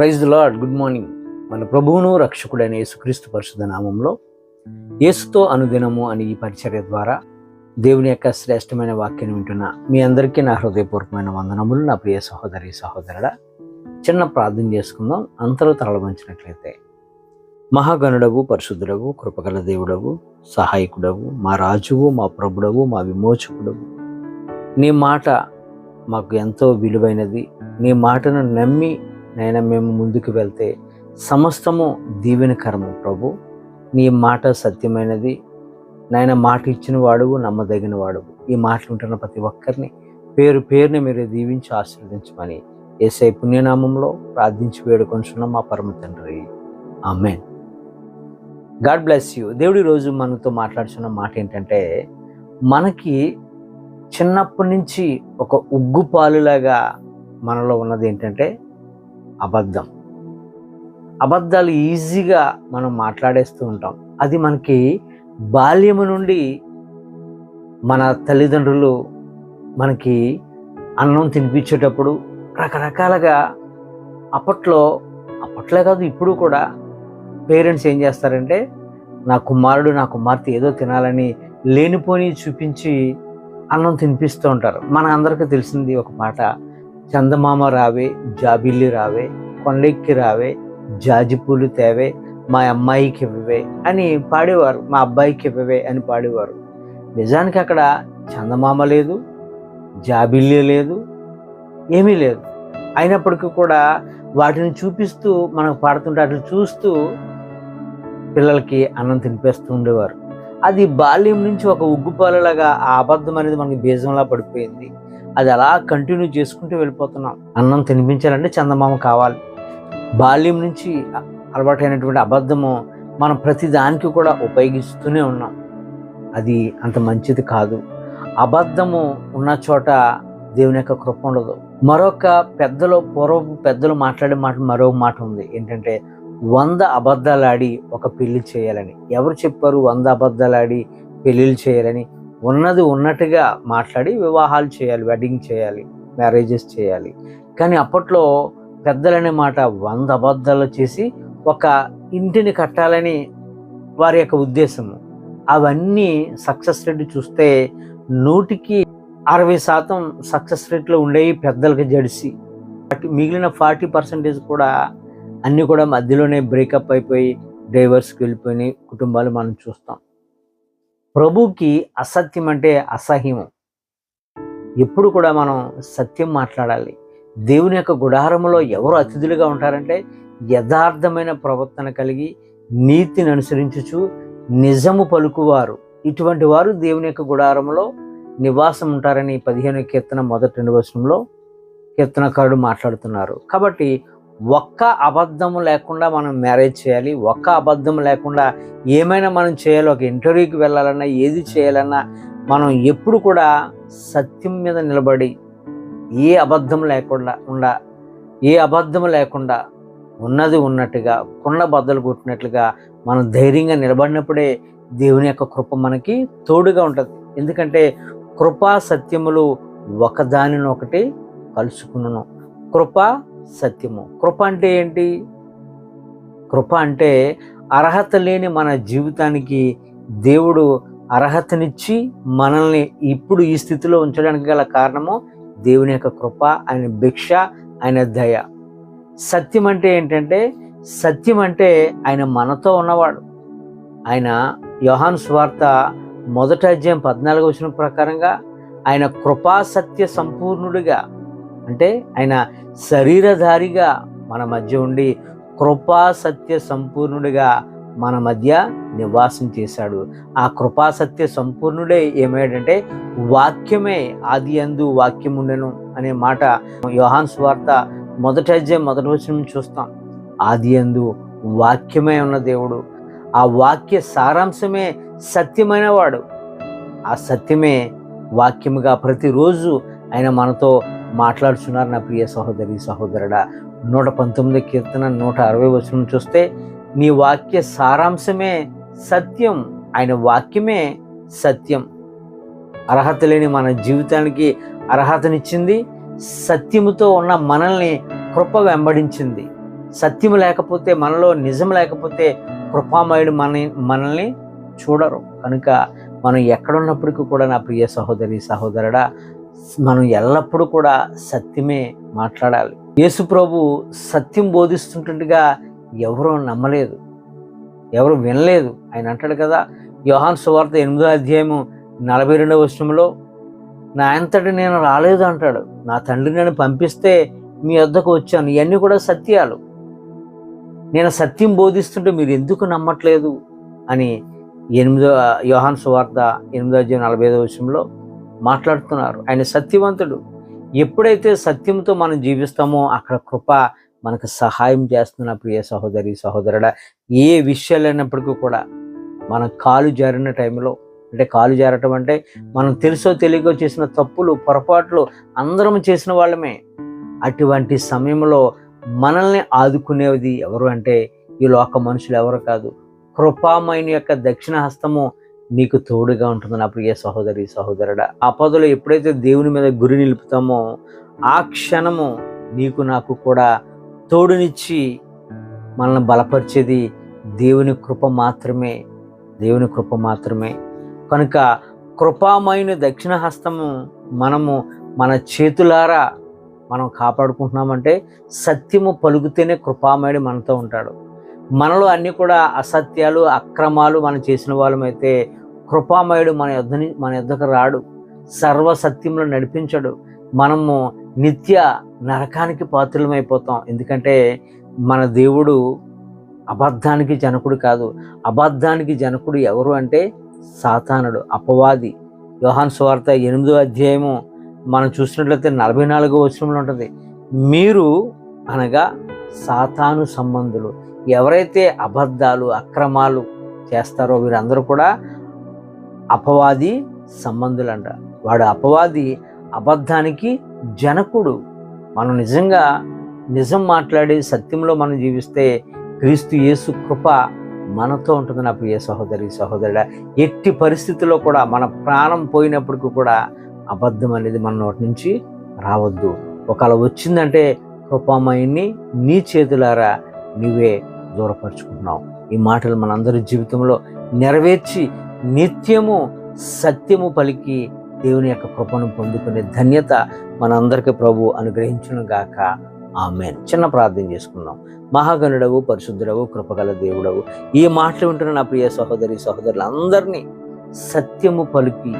Praise lord good morning మన ప్రభువును రక్షకుడైన యేసుక్రీస్తు పరిశుద్ధ నామంలో యేసుతో అనుదినము అని ఈ పరిచర్య ద్వారా దేవుని యొక్క శ్రేష్టమైన వాక్యం వింటున్న మీ అందరికీ నా హృదయపూర్వకమైన వందనములు. నా ప్రియ సహోదరి సహోదరుడా చిన్న ప్రార్థన చేసుకుందాం. అంతలో తలవంచినట్లయితే మహాగణుడవు పరిశుద్ధుడవు కృపగల దేవుడవు సహాయకుడవు మా రాజువు మా ప్రభుడవు మా విమోచకుడవు. నీ మాట మాకు ఎంతో విలువైనది. నీ మాటను నమ్మి నైనా మేము ముందుకు వెళ్తే సమస్తము దీవెనకరము ప్రభు. నీ మాట సత్యమైనది. నాయన మాట ఇచ్చిన వాడువు నమ్మదగిన వాడువు ఈ మాటలు ఉంటున్న ప్రతి ఒక్కరిని పేరు పేరుని మీరు దీవించి ఆశీర్వదించమని ఏసై పుణ్యనామంలో ప్రార్థించి వేడుకొంచున్నాం మా పరమ తండ్రి. ఆమె గాడ్ బ్లెస్ యూ. దేవుడి రోజు మనతో మాట్లాడుతున్న మాట ఏంటంటే మనకి చిన్నప్పటి నుంచి ఒక ఉగ్గు పాలులాగా మనలో ఉన్నది ఏంటంటే అబద్ధం. అబద్ధాలు ఈజీగా మనం మాట్లాడేస్తూ ఉంటాం. అది మనకి బాల్యము నుండి మన తల్లిదండ్రులు మనకి అన్నం తినిపించేటప్పుడు రకరకాలుగా అప్పట్లో అప్పట్లో కాదు ఇప్పుడు కూడా పేరెంట్స్ ఏం చేస్తారంటే నా కుమారుడు నా కుమార్తె ఏదో తినాలని లేనిపోని చూపించి అన్నం తినిపిస్తూ ఉంటారు. మన అందరికీ తెలిసింది ఒక మాట చందమామ రావే జాబిల్లి రావే కొండెక్కి రావే జాజిపూలు తేవే మా అమ్మాయికి ఇవ్వవే అని పాడేవారు మా అబ్బాయికి ఇవ్వవే అని పాడేవారు. నిజానికి అక్కడ చందమామ లేదు జాబిల్లి లేదు ఏమీ లేదు. అయినప్పటికీ కూడా వాటిని చూపిస్తూ మనకు పాడుతుంటే అట్లా చూస్తూ పిల్లలకి అన్నం తినిపేస్తూ ఉండేవారు. అది బాల్యం నుంచి ఒక ఉగ్గుపాలలాగా ఆ అబద్ధం అనేది మనకి బీజంలా పడిపోయింది. అది అలా కంటిన్యూ చేసుకుంటూ వెళ్ళిపోతున్నాం. అన్నం తినిపించాలంటే చందమామ కావాలి. బాల్యం నుంచి అలవాటైనటువంటి అబద్ధము మనం ప్రతి దానికి కూడా ఉపయోగిస్తూనే ఉన్నాం. అది అంత మంచిది కాదు. అబద్ధము ఉన్న చోట దేవుని యొక్క కృప ఉండదు. మరొక పెద్దలు పూర్వపు పెద్దలు మాట్లాడే మాట మరో మాట ఉంది. ఏంటంటే వంద అబద్ధాలు ఆడి ఒక పెళ్ళి చేయాలని. ఎవరు చెప్పారు వంద అబద్ధాలు ఆడి పెళ్ళిళ్ళు చేయాలని? ఉన్నది ఉన్నట్టుగా మాట్లాడి వివాహాలు చేయాలి వెడ్డింగ్ చేయాలి మ్యారేజెస్ చేయాలి. కానీ అప్పట్లో పెద్దలనే మాట వంద అబద్ధాలు చేసి ఒక ఇంటిని కట్టాలని వారి యొక్క ఉద్దేశము అవన్నీ సక్సెస్ రేట్ చూస్తే నూటికి అరవై శాతం సక్సెస్ రేట్లో ఉండేవి పెద్దలకి జడిసి. మిగిలిన ఫార్టీ పర్సెంటేజ్ కూడా అన్నీ కూడా మధ్యలోనే బ్రేకప్ అయిపోయి డైవర్స్కి వెళ్ళిపోయినాయి కుటుంబాలు మనం చూస్తాం. ప్రభుకి అసత్యం అంటే అసహ్యం ఎప్పుడు కూడా మనం సత్యం మాట్లాడాలి. దేవుని యొక్క గుడారములో ఎవరు అతిథులుగా ఉంటారంటే యథార్థమైన ప్రవర్తన కలిగి నీతిని అనుసరించుచు నిజము పలుకువారు. ఇటువంటి వారు దేవుని యొక్క గుడారంలో నివాసం ఉంటారని పదిహేను కీర్తన మొదటి నివసంలో కీర్తనకారుడు మాట్లాడుతున్నారు. కాబట్టి ఒక్క అబద్ధము లేకుండా మనం మ్యారేజ్ చేయాలి ఒక్క అబద్ధం లేకుండా ఏమైనా మనం చేయాలి ఒక ఇంటర్వ్యూకి వెళ్ళాలన్నా ఏది చేయాలన్నా మనం ఎప్పుడు కూడా సత్యం మీద నిలబడి ఏ అబద్ధం లేకుండా ఉండ ఏ అబద్ధం లేకుండా ఉన్నది ఉన్నట్టుగా కుండ బద్దలు కొట్టినట్లుగా మనం ధైర్యంగా నిలబడినప్పుడే దేవుని యొక్క కృప మనకి తోడుగా ఉంటుంది. ఎందుకంటే కృపా సత్యములు ఒకదానినొకటి కలుసుకున్నాను కృప సత్యము. కృప అంటే ఏంటి? కృప అంటే అర్హత లేని మన జీవితానికి దేవుడు అర్హతనిచ్చి మనల్ని ఇప్పుడు ఈ స్థితిలో ఉంచడానికి గల కారణము దేవుని యొక్క కృప ఆయన భిక్ష ఆయన దయ. సత్యం అంటే ఏంటంటే సత్యం అంటే ఆయన మనతో ఉన్నవాడు. ఆయన యోహాన్ స్వార్త మొదటి అధ్యాయం పద్నాలుగు వచ్చిన ప్రకారంగా ఆయన కృపా సత్య సంపూర్ణుడిగా అంటే ఆయన శరీరధారిగా మన మధ్య ఉండి కృపా సత్య సంపూర్ణుడిగా మన మధ్య నివాసం చేశాడు. ఆ కృపా సత్య సంపూర్ణుడే ఏమయ్యాడంటే వాక్యమే ఆది అందు వాక్యం ఉండెను అనే మాట యోహాన్ స్వార్త మొదటి అధ్యాయం మొదటి వచ్చిన చూస్తాం. ఆది అందు వాక్యమే ఉన్న దేవుడు. ఆ వాక్య సారాంశమే సత్యమైన వాడు ఆ సత్యమే వాక్యముగా ప్రతిరోజు ఆయన మనతో మాట్లాడుతున్నారు నా ప్రియ సహోదరి సహోదరుడా. నూట పంతొమ్మిది కీర్తన నూట అరవై వచనం చూస్తే నీ వాక్య సారాంశమే సత్యం ఆయన వాక్యమే సత్యం. అర్హత లేని మన జీవితానికి అర్హతనిచ్చింది సత్యముతో ఉన్న మనల్ని కృప వెంబడించింది. సత్యం లేకపోతే మనలో నిజం లేకపోతే కృపామయుడు మన మనల్ని చూడరు. కనుక మనం ఎక్కడున్నప్పటికీ కూడా నా ప్రియ సహోదరి సహోదరుడా మనం ఎల్లప్పుడూ కూడా సత్యమే మాట్లాడాలి. యేసు ప్రభు సత్యం బోధిస్తుంటుండగా ఎవరో నమ్మలేదు. ఎవరు వినలేదు. ఆయన అంటాడు కదా యోహాన్ సువార్త ఎనిమిదో అధ్యాయము నలభై రెండవ వర్షంలో నా అంతటి నేను రాలేదు అంటాడు. నా తండ్రి నేను పంపిస్తే మీ వద్దకు వచ్చాను. ఇవన్నీ కూడా సత్యాలు. నేను సత్యం బోధిస్తుంటే మీరు ఎందుకు నమ్మట్లేదు? అని ఎనిమిదో యోహాన్ సువార్త ఎనిమిదో అధ్యాయం నలభై ఐదో విషయంలో మాట్లాడుతున్నారు. ఆయన సత్యవంతుడు. ఎప్పుడైతే సత్యంతో మనం జీవిస్తామో అక్కడ కృప మనకు సహాయం చేస్తున్న ప్రియ సహోదరి సహోదరుడా ఏ విషయాలైనప్పటికీ కూడా మన కాలు జారిన టైంలో అంటే కాలు జారటం అంటే మనం తెలుసో తెలియకో చేసిన తప్పులు పొరపాట్లు అందరం చేసిన వాళ్ళమే. అటువంటి సమయంలో మనల్ని ఆదుకునేది ఎవరు అంటే ఈ లోక మనుషులు ఎవరు కాదు. కృపామైన యొక్క దక్షిణ హస్తము నీకు తోడుగా ఉంటుంది నా సహోదరి సహోదరుడ? ఆపదలో ఎప్పుడైతే దేవుని మీద గురి నిలుపుతామో ఆ క్షణము నీకు నాకు కూడా తోడునిచ్చి మనల్ని బలపరిచేది దేవుని కృప మాత్రమే దేవుని కృప మాత్రమే. కనుక కృపామైన దక్షిణ హస్తము మనము మన చేతులారా మనం కాపాడుకుంటున్నామంటే సత్యము పలుకుతేనే కృపామయుడు మనతో ఉంటాడు. మనలో అన్నీ కూడా అసత్యాలు అక్రమాలు మనం చేసిన వాళ్ళమైతే కృపామయుడు మన యొద్దని మన యొద్దకు రాడు. సర్వ సత్యంలో నడిపించడు. మనము నిత్య నరకానికి పాత్రలమైపోతాం. ఎందుకంటే మన దేవుడు అబద్ధానికి జనకుడు కాదు. అబద్ధానికి జనకుడు ఎవరు అంటే సాతానుడు అపవాది. యోహాన్ స్వార్త ఎనిమిదో అధ్యాయము మనం చూసినట్లయితే నలభై నాలుగో వచనంలో ఉంటుంది. మీరు అనగా సాతాను సంబంధులు. ఎవరైతే అబద్ధాలు అక్రమాలు చేస్తారో వీరందరూ కూడా అపవాది సంబంధులంట. వాడు అపవాది అబద్ధానికి జనకుడు. మనం నిజంగా నిజం మాట్లాడి సత్యంలో మనం జీవిస్తే క్రీస్తు యేసు కృప మనతో ఉంటుంది నా ప్రియ సహోదరి సహోదరుడ ఎట్టి పరిస్థితుల్లో కూడా మన ప్రాణం పోయినప్పటికీ కూడా అబద్ధం అనేది మన నోటి నుంచి రావద్దు. ఒకవేళ వచ్చిందంటే కృపామయుని నీ చేతులారా నీవే దూరపరుచుకుంటున్నావు. ఈ మాటలు మనందరి జీవితంలో నెరవేర్చి నిత్యము సత్యము పలికి దేవుని యొక్క కృపను పొందుకునే ధన్యత మనందరికీ ప్రభు అనుగ్రహించునుగాక. ఆమెన్. చిన్న ప్రార్థన చేసుకుందాం. మహాగణుడవు పరిశుద్ధుడవు కృపగల దేవుడవు ఈ మాటలు వింటున్న నా ప్రియ సహోదరి సహోదరులందరినీ సత్యము పలికి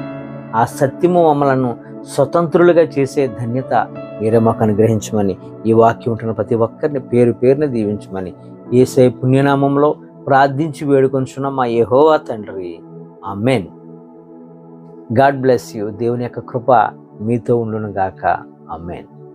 ఆ సత్యము మమ్మలను స్వతంత్రులుగా చేసే ధన్యత మీరే మాకు అనుగ్రహించమని ఈ వాక్యం ఉంటున్న ప్రతి ఒక్కరిని పేరు పేరుని దీవించమని ఏసై పుణ్యనామంలో ప్రార్థించి వేడుకొంచున్న మా యహోవా తండ్రి. ఆమెన్ గాడ్ బ్లెస్ యూ దేవుని యొక్క కృప మీతో ఉండును గాక ఆమెన్